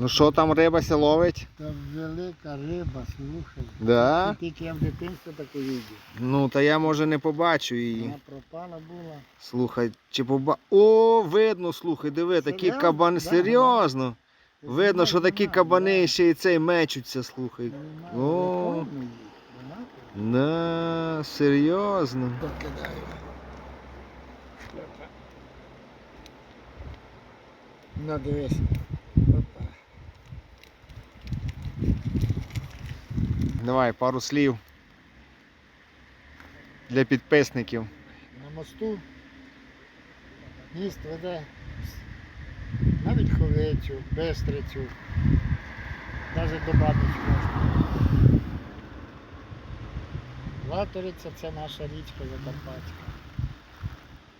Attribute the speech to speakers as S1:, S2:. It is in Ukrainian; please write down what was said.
S1: Ну що там риба ся ловить?
S2: Та велика риба, слухай.
S1: Да?
S2: Тільки я в дитинстві таку видів.
S1: Ну та я може не побачу її.
S2: Вона пропала була.
S1: Слухай, чи поба. О, видно, слухай, диви, такі
S2: Серйозно?
S1: кабани.
S2: Да,
S1: Серйозно. Видно, що такі кабани
S2: да.
S1: ще й цей мечуться, слухай. О. На, серйозно.
S2: покидаю. Ну дивись.
S1: Давай, пару слів. Для підписників.
S2: На мосту міст веде на Вільховицю, Бестрицю, навіть до можна. Латориця це наша річка Закарпатська.